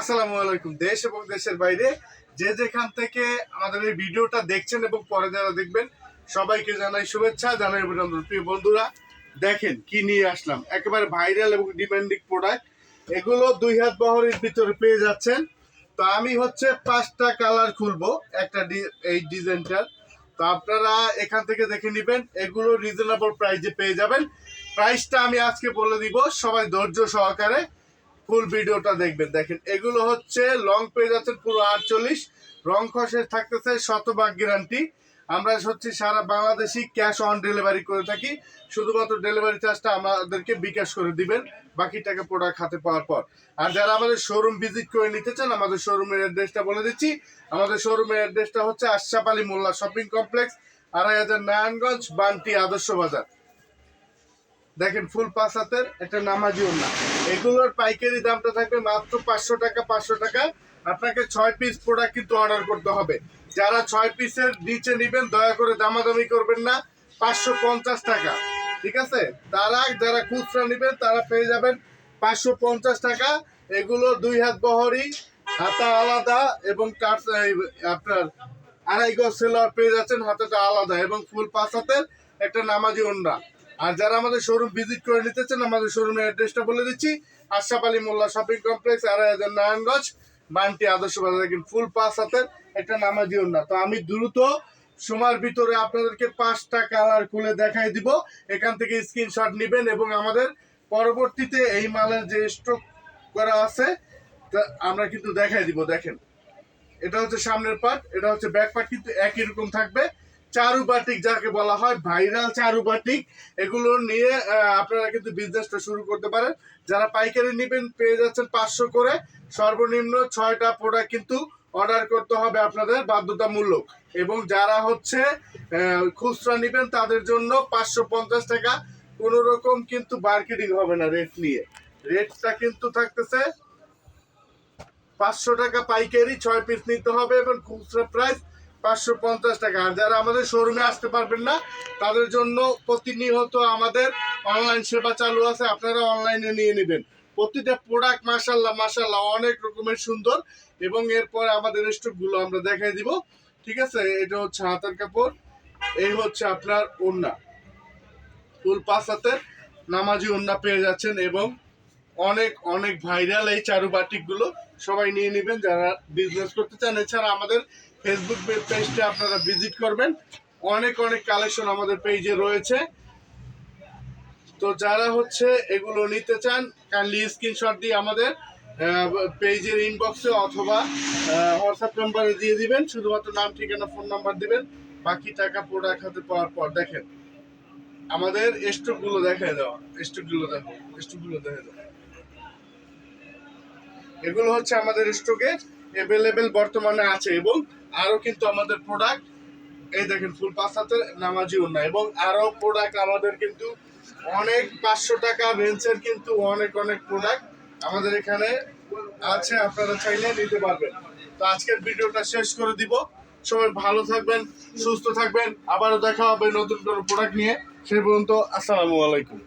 আসসালামু আলাইকুম। দেশ এবং দেশের বাইরে যে যেখান থেকে আমাদের এই ভিডিওটা দেখছেন এবং পরে যারা দেখবেন, সবাইকে জানাই শুভেচ্ছা, জানাই অভিনন্দন। প্রিয় বন্ধুরা, দেখেন কি নিয়ে আসলাম। একেবারে ভাইরাল এবং ডিমান্ডিং প্রোডাক্ট এগুলো দুই হাত বহরের ভিতরে পেয়ে যাচ্ছেন। তো আমি হচ্ছে পাঁচটা কালার খুলবো একটা এই ডিজাইনটার। তো আপনারা এখান থেকে দেখে নেবেন, এগুলো রিজনেবল প্রাইসে পেয়ে যাবেন। প্রাইসটা আমি আজকে বলে দিব সবাই ধৈর্য সহকারে। ফুল ভিডিওটা দেখবেন। দেখেন, এগুলো হচ্ছে লং পেজ আছে পুরো আটচল্লিশ। রং খসে থাকতেছে শতভাগ গ্যারান্টি আমরা হচ্ছে সারা বাংলাদেশি ক্যাশ অন ডেলিভারি করে থাকি। শুধুমাত্র ডেলিভারি চার্জটা আমাদেরকে বিকাশ করে দিবেন বাকি টাকা প্রোডাক্ট হাতে পাওয়ার পর। আর যারা আমাদের শোরুম ভিজিট করে নিতে চান, আমাদের শোরুমের অ্যাড্রেসটা বলে দিচ্ছি। আমাদের শোরুমের অ্যাড্রেসটা হচ্ছে আশরাফ আলী মোল্লা শপিং কমপ্লেক্স আড়াই হাজার নারায়ণগঞ্জ, বান্টি আদর্শ বাজার। দেখেন ফুল পাঁচ হাতের একটা নামাজি ওন্না এগুলোর পাইকারি দামটা থাকবে মাত্র পাঁচশো টাকা পাঁচশো টাকা। আপনাকে ছয় পিস প্রোডাক্ট কিন্তু অর্ডার করতে হবে। যারা ছয় পিসের নিচে নেবেন, দয়া করে দামাদামি করবেন না। পাঁচশো পঞ্চাশ টাকা, ঠিক আছে? তারা যারা খুচরা নেবেন, তারা পেয়ে যাবেন পাঁচশো পঞ্চাশ টাকা। এগুলো দুই হাত বহরি হাতা আলাদা এবং কাঠ আপনার আড়াই গজ সেলার পেয়ে যাচ্ছেন হাতাটা আলাদা এবং ফুল পাঁচ হাতের একটা নামাজি ওন্না আর যারা আমাদের শোরুম ভিজিট করে নিতে চান, আমাদের শোরুমের অ্যাড্রেসটা বলে দিচ্ছি। আশরাফ আলী মোল্লা শপিং কমপ্লেক্স আড়াই হাজার নারায়ণগঞ্জ, বান্টি আদর্শ বাজার ফুল পাঁচ হাতের একটা নামাজি না তো আমি দ্রুত সময়ের ভিতরে আপনাদেরকে পাঁচটা কালার খুলে দেখাই দিব। এখান থেকে স্ক্রিনশট নেবেন এবং আমাদের পরবর্তীতে এই মালের যে স্টক করা আছে, তা আমরা কিন্তু দেখাই দিব, দেখেন। এটা হচ্ছে সামনের পার্ট এটা হচ্ছে ব্যাক পার্ট কিন্তু একই রকম থাকবে। চারু বাটিক যাকে বলা হয়, ভাইরাল চারু বাটিক এগুলো নিয়ে আপনারা কিন্তু বিজনেসটা শুরু করতে পারেন। যারা পাইকারি নেবেন, পেয়ে যাচ্ছেন পাঁচশো করে। সর্বনিম্ন ছয়টা প্রোডাক্ট কিন্তু অর্ডার করতে হবে আপনাদের বাধ্যতামূলক। এবং যারা হচ্ছে খুচরা নেবেন, তাদের জন্য পাঁচশো পঞ্চাশ টাকা। কোনো রকম কিন্তু মার্কেটিং হবে না রেট নিয়ে। রেটটা কিন্তু থাকতেছে পাঁচশো টাকা পাইকারি, ছয় পিস নিতে হবে এবং খুচরা প্রাইস পাঁচশো পঞ্চাশ টাকা। আর যারা আমাদের শোরুমে আসতে পারবেন না, তাদের জন্য প্রতিনিয়ত আমাদের অনলাইন সেবা চালু আছে, আপনারা অনলাইনে নিয়ে নেবেন। প্রতিটা প্রোডাক্ট মাসাল্লাহ মাসাল্লাহ অনেক রকমের সুন্দর। এবং এরপর আমাদের স্টকগুলো আমরা দেখাই দিব। ঠিক আছে? এটা হচ্ছে হাতের কাপড়, এই হচ্ছে আপনার ওড়না। ফুল পাঁচ হাতের নামাজি ওড়না পেয়ে যাচ্ছেন এবং অনেক অনেক ভাইরাল এই চারু বাটিকগুলো সবাই নিয়ে নেবেন, যারা বিজনেস করতে চান। এছাড়া আমাদের ফেসবুক পেজটা আপনারা ভিজিট করবেন। অনেক অনেক কালেকশন আমাদের পেজে রয়েছে। তো যারা হচ্ছে এগুলো নিতে চান কাইন্ডলি স্ক্রিনশট দিয়ে আমাদের পেজের ইনবক্সে অথবা হোয়াটসঅ্যাপ নাম্বারে দিয়ে দিবেন। শুধুমাত্র নাম, ঠিকানা ফোন নাম্বার দিবেন। বাকি টাকা প্রোডাক্ট হাতে পাওয়ার পর দেখেন, আমাদের স্টকগুলো দেখায় দেওয়া স্টকগুলো দেখো স্টকগুলো দেখে দেওয়া এগুলো হচ্ছে আমাদের স্টকে অ্যাভেলেবেল বর্তমানে আছে এবং আরও কিন্তু আমাদের প্রোডাক্ট এই দেখেন ফুল পাঁচ হাতে নামাজি না এবং আরও প্রোডাক্ট আমাদের কিন্তু অনেক পাঁচশো টাকা রেঞ্জের কিন্তু অনেক অনেক প্রোডাক্ট আমাদের এখানে আছে, আপনারা চাইলে নিতে পারবেন। তো আজকের ভিডিওটা শেষ করে দিব। সবাই ভালো থাকবেন, সুস্থ থাকবেন, আবারও দেখা হবে নতুন কোনো প্রোডাক্ট নিয়ে। সেই পর্যন্ত আসসালামু আলাইকুম।